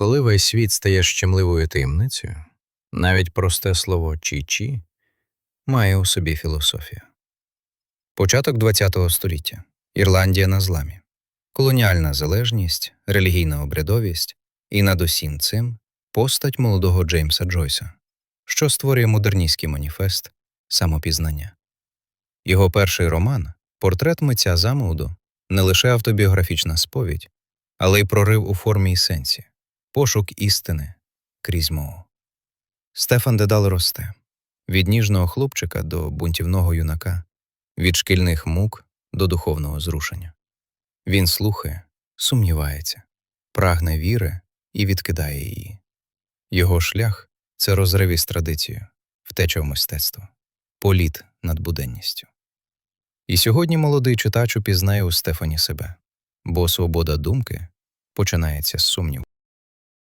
Коли весь світ стає щемливою таємницею, навіть просте слово «чі-чі» має у собі філософію. Початок ХХ століття. Ірландія на зламі. Колоніальна залежність, релігійна обрядовість і над усім цим постать молодого Джеймса Джойса, що створює модерністський маніфест самопізнання. Його перший роман Портрет митця замовду не лише автобіографічна сповідь, але й прорив у формі і сенсі, пошук істини крізь мову. Стефан Дедал росте від ніжного хлопчика до бунтівного юнака, від шкільних мук до духовного зрушення. Він слухає, сумнівається, прагне віри і відкидає її. Його шлях це розрив із традицією, втеча в мистецтво, політ над буденністю. І сьогодні молодий читач упізнає у Стефані себе, бо свобода думки починається з сумніву.